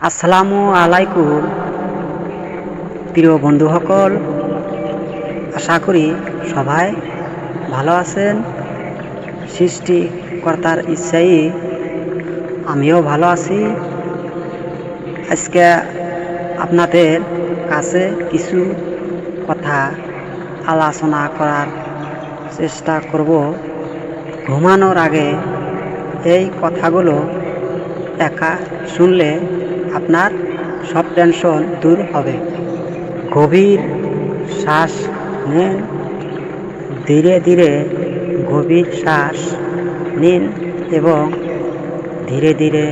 আসসালামু আলাইকুম। প্রিয় বন্ধুসকল, আশা করি সবাই ভালো আছেন। সৃষ্টিকর্তার ইচ্ছাই আমিও ভালো আছি। আজকে আপনাদের কাছে কিছু কথা আলোচনা করার চেষ্টা করব। ঘুমানোর আগে এই কথাগুলো একা শুনলে আপনার সব টেনশন দূর হবে। গভীর শ্বাস নিন। ধীরে ধীরে গভীর শ্বাস নিন এবং ধীরে ধীরে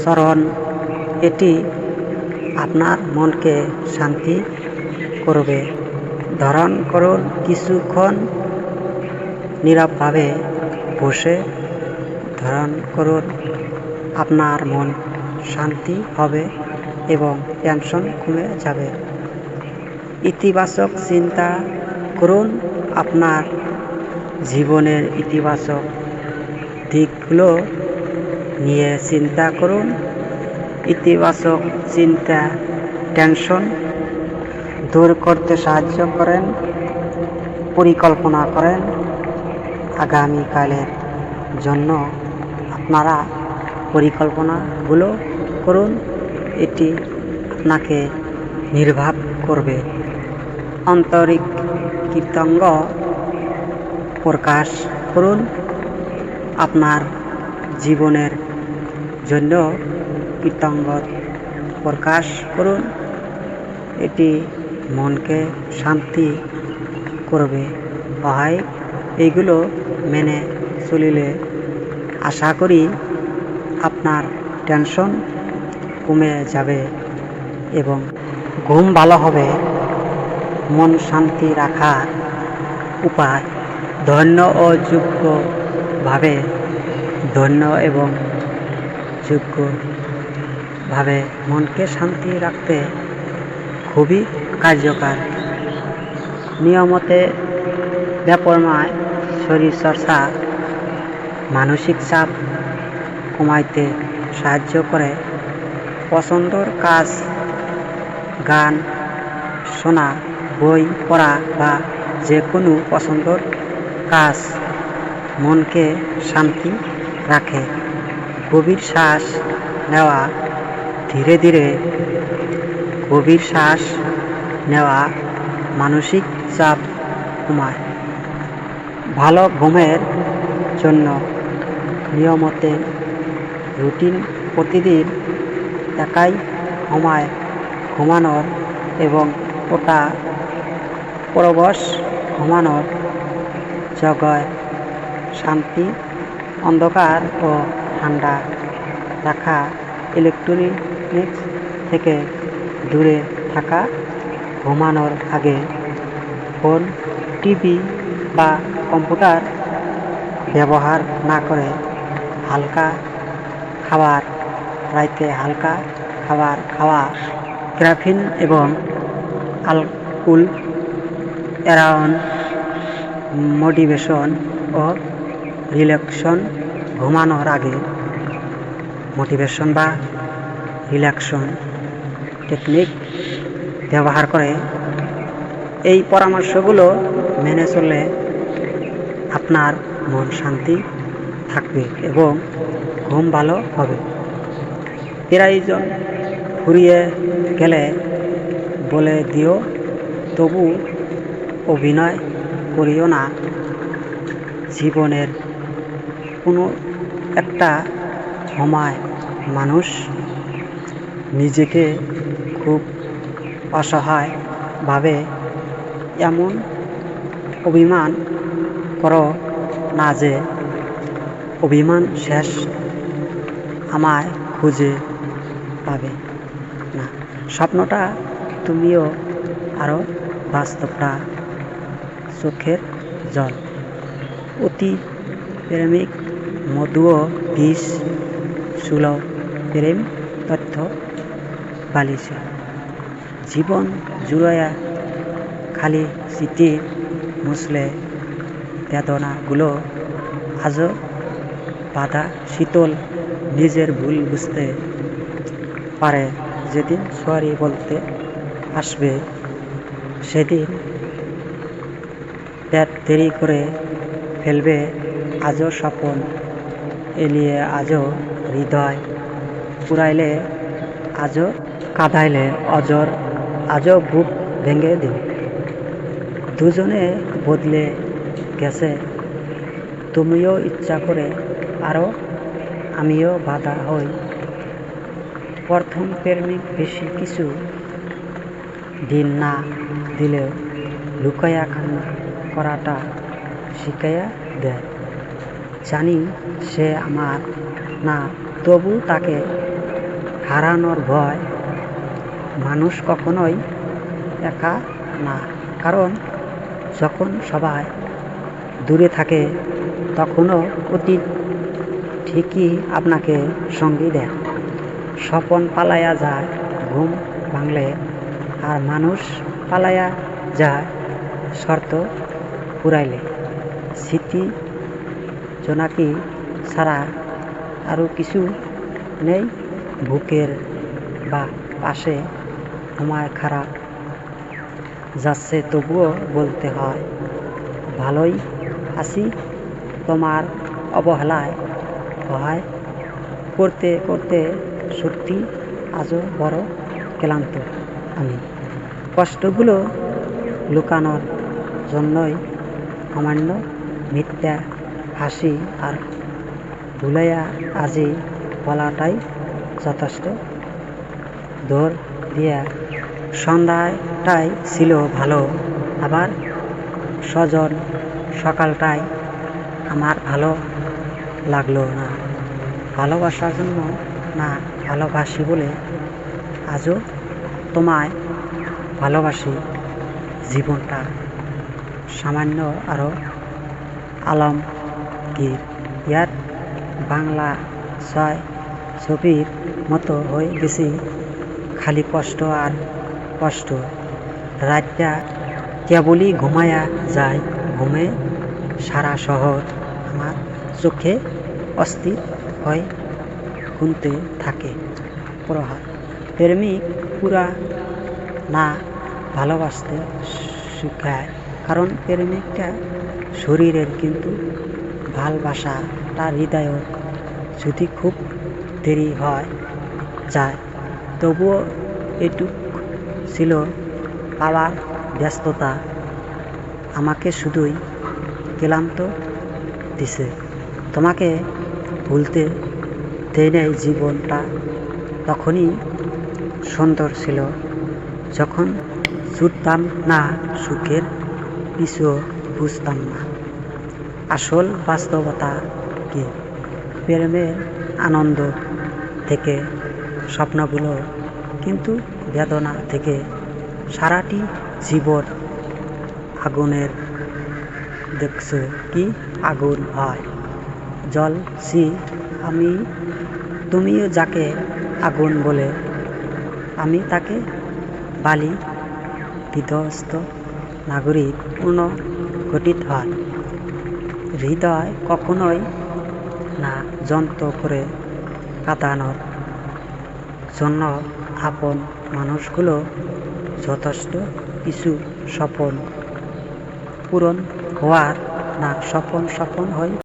স্মরণ। এটি আপনার মনকে শান্তি করবে। ধারণ করুন, কিছুক্ষণ নীরবভাবে বসে ধারণ করুন আপনার মন। শান্তি হবে এবং টেনশন কমে যাবে। ইতিবাচক চিন্তা করুন আপনার জীবনের ইতিবাচক দিকগুলো নিয়ে চিন্তা করুন। ইতিবাচক চিন্তা, টেনশন দূর করতে সাহায্য করেন, পরিকল্পনা করেন। আগামীকালের জন্য আপনারা পরিকল্পনাগুলো করুন, এটি আপনাকে নির্ভাব করবে। আন্তরিক কীর্তঙ্গ প্রকাশ করুন, আপনার জীবনের জন্য কীর্তঙ্গ প্রকাশ করুন, এটি মনকে শান্তি করবে। হয় এইগুলো মেনে চলিলে আশা করি আপনার টেনশন কমে যাবে এবং ঘুম ভালো হবে। মন শান্তি রাখার উপায় ধন্য ও যোগ্যভাবে ধন্য এবং যোগ্যভাবে মনকে শান্তি রাখতে খুবই কার্যকর। নিয়মতে ব্যাপরমায় শরীরচর্চা মানসিক চাপ কমাইতে সাহায্য করে। পছন্দর কাজ, গান, শোনা, বই, পড়া বা যে কোনো পছন্দর কাজ মনকে শান্তি রাখে। গভীর শ্বাস নেওয়া, ধীরে ধীরে গভীর শ্বাস নেওয়া মানসিক চাপ কমায়। ভালো ঘুমের জন্য নিয়মতে রুটিন প্রতিদিন একাই সময় ঘুমানোর এবং ওটা পরবশ ঘুমানোর জগয় শান্তি, অন্ধকার ও ঠান্ডা রাখা ইলেকট্রনিক্স থেকে দূরে থাকা, ঘুমানোর আগে ফোন টিভি বা কম্পিউটার ব্যবহার না করে হালকা খাবার, রাইতে হালকা খাবার খাওয়া। গ্রাফিন এবং আলকুল অ্যারাউন্ড মোটিভেশন ও রিল্যাক্সন ঘুমানোর আগে। মোটিভেশন বা রিল্যাকশন টেকনিক ব্যবহার করে। এই পরামর্শগুলো মেনে চললে আপনার মন শান্তি থাকবে এবং ঘুম ভালো হবে। প্রায়জন ফুরিয়ে গেলে বলে দিও, তবু অভিনয় করিও না। জীবনের কোনো একটা সময় মানুষ নিজেকে খুব অসহায়ভাবে এমন অভিমান করো না যে অভিমান শেষ আমায় খুঁজে পাবে না। স্বপ্নটা তুমিও আরও বাস্তবটা চোখের জল। অতি প্রেমিক, মধুও বিষ, সুলভ প্রেম, তথ্য বালিছে জীবন জুড়াইয়া খালি স্মৃতি মুছলে বেদনাগুলো আজও বাধা শীতল নিজের ভুল বুঝতে পারে। যেদিন সরি বলতে আসবে, সেদিন পেট দেরি করে ফেলবে, আজও স্বপন এলিয়ে আজও হৃদয় পুরাইলে, আজও কাঁদাইলে অজর, আজও বুক ভেঙে দিও দুজনে বদলে গেছে, তুমিও ইচ্ছা করে আরও আমিও বাধা হই। প্রথম প্রেমিক বেশি কিছু দিন না দিলেও লুকাইয়া কান্না করাটা শিখাইয়া দেয়। জানি সে আমার না, তবু তাকে হারানোর ভয় মানুষ কখনোই একা না। কারণ যখন সবাই দূরে থাকে, তখনও অতীত ঠিকই আপনাকে সঙ্গী দেয়। স্বপন পালায়া যায়, ঘুম ভাঙলে। আর মানুষ পালায়া যায়, শর্ত পুরাইলে। স্মৃতি জোনাকি ছাড়া আরও কিছু নেই? বুকের বা পাশে আমার খারাপ। যাচ্ছে তবুও বলতে হয়, ভালোই আছি তোমার অবহেলায়। সহায় করতে করতে সত্যি আজও বড় ক্লান্ত। আমি কষ্টগুলো লুকানোর জন্যই সামান্য মিথ্যা হাসি আর ভুলাইয়া আজই বলাটাই যথেষ্ট। দৌড় দিয়া সন্ধ্যাটাই ছিল ভালো, আবার সজন সকালটাই আমার ভালো। লাগল না। ভালোবাসার জন্য না, ভালোবাসি বলে আজও তোমায় ভালোবাসি। জীবনটা সামান্য আরও আলমগীর ইয়ার বাংলা ছয় ছবির মতো হয়ে গেছি। খালি কষ্ট আর কষ্ট। রাতটা কেবলই ঘুমায়া যায়। ঘুমে সারা শহর আমার চোখে অস্থির হয়ে গুনতে থাকে। প্রহার। প্রেমিক পুরা না ভালোবাসতে শেখায় কারণ প্রেমিকটা শরীরের কিন্তু ভালোবাসা তার হৃদয়ের যদি খুব দেরি হয়, যায়। তবুও এটুক ছিল পাওয়ার ব্যস্ততা। আমাকে শুধুই ক্লান্ত দিছে। তোমাকে ভুলতে দেয় নাই জীবনটা তখনই সুন্দর ছিল। যখন ছুটতাম না সুখের পিছু বুঝতাম না। আসল বাস্তবতা কি? প্রেমের আনন্দ থেকে, স্বপ্নগুলো কিন্তু বেদনা থেকে। সারাটি জীবন আগুনের, দেখছ কি আগুন হয়? জল, সি, আমি, তুমিও যাকে আগুন বলে। আমি তাকে বালি, বিধ্বস্ত নাগরিক পুনর্গঠিত হয়। হৃদয় কখনোই না যন্ত্র করে কাঁদানোর জন্য আপন মানুষগুলো যথেষ্ট কিছু স্বপন পূরণ হওয়ার না স্বপন স্বপন হয়